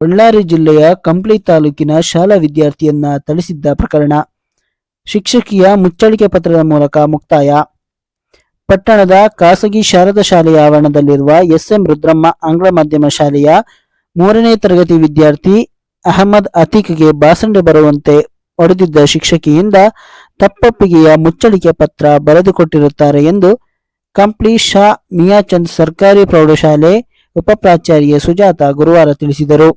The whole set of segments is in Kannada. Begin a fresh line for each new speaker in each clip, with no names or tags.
ಬಳ್ಳಾರಿ ಜಿಲ್ಲೆಯ ಕಂಪ್ಲಿ ತಾಲೂಕಿನ ಶಾಲಾ ವಿದ್ಯಾರ್ಥಿಯನ್ನ ಥಳಿಸಿದ್ದ ಪ್ರಕರಣ. ಶಿಕ್ಷಕಿಯ ಮುಚ್ಚಳಿಕೆ ಪತ್ರದ ಮೂಲಕ ಮುಕ್ತಾಯ. ಪಟ್ಟಣದ ಖಾಸಗಿ ಶಾರದಾ ಶಾಲೆಯ ಆವರಣದಲ್ಲಿರುವ ಎಸ್ಎಂ ರುದ್ರಮ್ಮ ಆಂಗ್ಲ ಮಾಧ್ಯಮ ಶಾಲೆಯ ಮೂರನೇ ತರಗತಿ ವಿದ್ಯಾರ್ಥಿ ಅಹಮದ್ ಅತೀಕ್ಗೆ ಬಾಸಂಡೆ ಬರುವಂತೆ ಹೊಡೆದಿದ್ದ ಶಿಕ್ಷಕಿಯಿಂದ ತಪ್ಪೊಪ್ಪಿಗೆಯ ಮುಚ್ಚಳಿಕೆ ಪತ್ರ ಬರೆದುಕೊಟ್ಟಿರುತ್ತಾರೆ ಎಂದು ಕಂಪ್ಲಿ ಶಾ ಮಿಯಾಚಂದ್ ಸರ್ಕಾರಿ ಪ್ರೌಢಶಾಲೆ ಉಪಪ್ರಾಚಾರ್ಯ ಸುಜಾತ ಗುರುವಾರ ತಿಳಿಸಿದರು.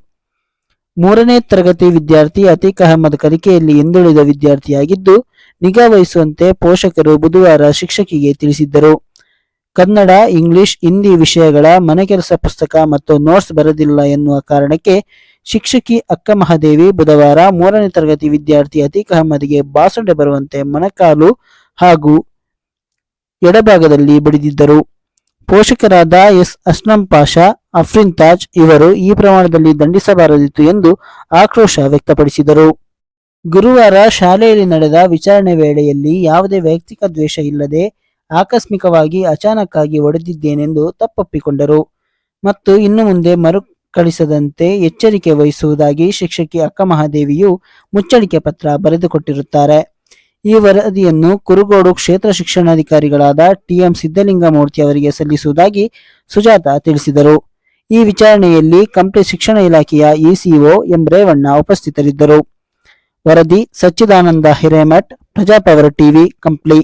ಮೂರನೇ ತರಗತಿ ವಿದ್ಯಾರ್ಥಿ ಅತೀಕ್ ಅಹಮದ್ ಕಲಿಕೆಯಲ್ಲಿ ಹಿಂದುಳಿದ ವಿದ್ಯಾರ್ಥಿಯಾಗಿದ್ದು, ನಿಗಾ ವಹಿಸುವಂತೆ ಪೋಷಕರು ಬುಧವಾರ ಶಿಕ್ಷಕಿಗೆ ತಿಳಿಸಿದ್ದರು. ಕನ್ನಡ, ಇಂಗ್ಲಿಷ್, ಹಿಂದಿ ವಿಷಯಗಳ ಮನೆಕೆಲಸ ಪುಸ್ತಕ ಮತ್ತು ನೋಟ್ಸ್ ಬರೆದಿಲ್ಲ ಎನ್ನುವ ಕಾರಣಕ್ಕೆ ಶಿಕ್ಷಕಿ ಅಕ್ಕ ಮಹಾದೇವಿ ಬುಧವಾರ ಮೂರನೇ ತರಗತಿ ವಿದ್ಯಾರ್ಥಿ ಅತೀಕ್ ಅಹಮದ್ಗೆ ಬಾಸುಂಡೆ ಬರುವಂತೆ ಮೊಣಕಾಲು ಹಾಗೂ ಎಡಭಾಗದಲ್ಲಿ ಬಡಿದಿದ್ದರು. ಪೋಷಕರಾದ ಎಸ್ ಅಸ್ಲಂ ಪಾಷಾ, ಅಫ್ರಿನ್ ತಾಜ್ ಇವರು ಈ ಪ್ರಮಾಣದಲ್ಲಿ ದಂಡಿಸಬಾರದಿತ್ತು ಎಂದು ಆಕ್ರೋಶ ವ್ಯಕ್ತಪಡಿಸಿದರು. ಗುರುವಾರ ಶಾಲೆಯಲ್ಲಿ ನಡೆದ ವಿಚಾರಣೆ ವೇಳೆಯಲ್ಲಿ ಯಾವುದೇ ವೈಯಕ್ತಿಕ ದ್ವೇಷ ಇಲ್ಲದೆ ಆಕಸ್ಮಿಕವಾಗಿ ಅಚಾನಕ್ಕಾಗಿ ಒಡೆದಿದ್ದೇನೆಂದು ತಪ್ಪೊಪ್ಪಿಕೊಂಡರು. ಮತ್ತು ಇನ್ನು ಮುಂದೆ ಮರುಕಳಿಸದಂತೆ ಎಚ್ಚರಿಕೆ ವಹಿಸುವುದಾಗಿ ಶಿಕ್ಷಕಿ ಅಕ್ಕ ಮಹಾದೇವಿಯು ಮುಚ್ಚಳಿಕೆ ಪತ್ರ ಬರೆದುಕೊಟ್ಟಿರುತ್ತಾರೆ. ಈ ವರದಿಯನ್ನು ಕುರುಗೋಡು ಕ್ಷೇತ್ರ ಶಿಕ್ಷಣಾಧಿಕಾರಿಗಳಾದ ಟಿಎಂ ಸಿದ್ದಲಿಂಗಮೂರ್ತಿ ಅವರಿಗೆ ಸಲ್ಲಿಸುವುದಾಗಿ ಸುಜಾತ ತಿಳಿಸಿದರು. ಈ ವಿಚಾರಣೆಯಲ್ಲಿ ಕಂಪ್ಲಿ ಶಿಕ್ಷಣ ಇಲಾಖೆಯ ಇಸಿಒ ಎಂ ರೇವಣ್ಣ ಉಪಸ್ಥಿತರಿದ್ದರು. ವರದಿ ಸಚ್ಚಿದಾನಂದ ಹಿರೇಮಠ್, ಪ್ರಜಾಪವರ್ ಟಿವಿ, ಕಂಪ್ಲಿ.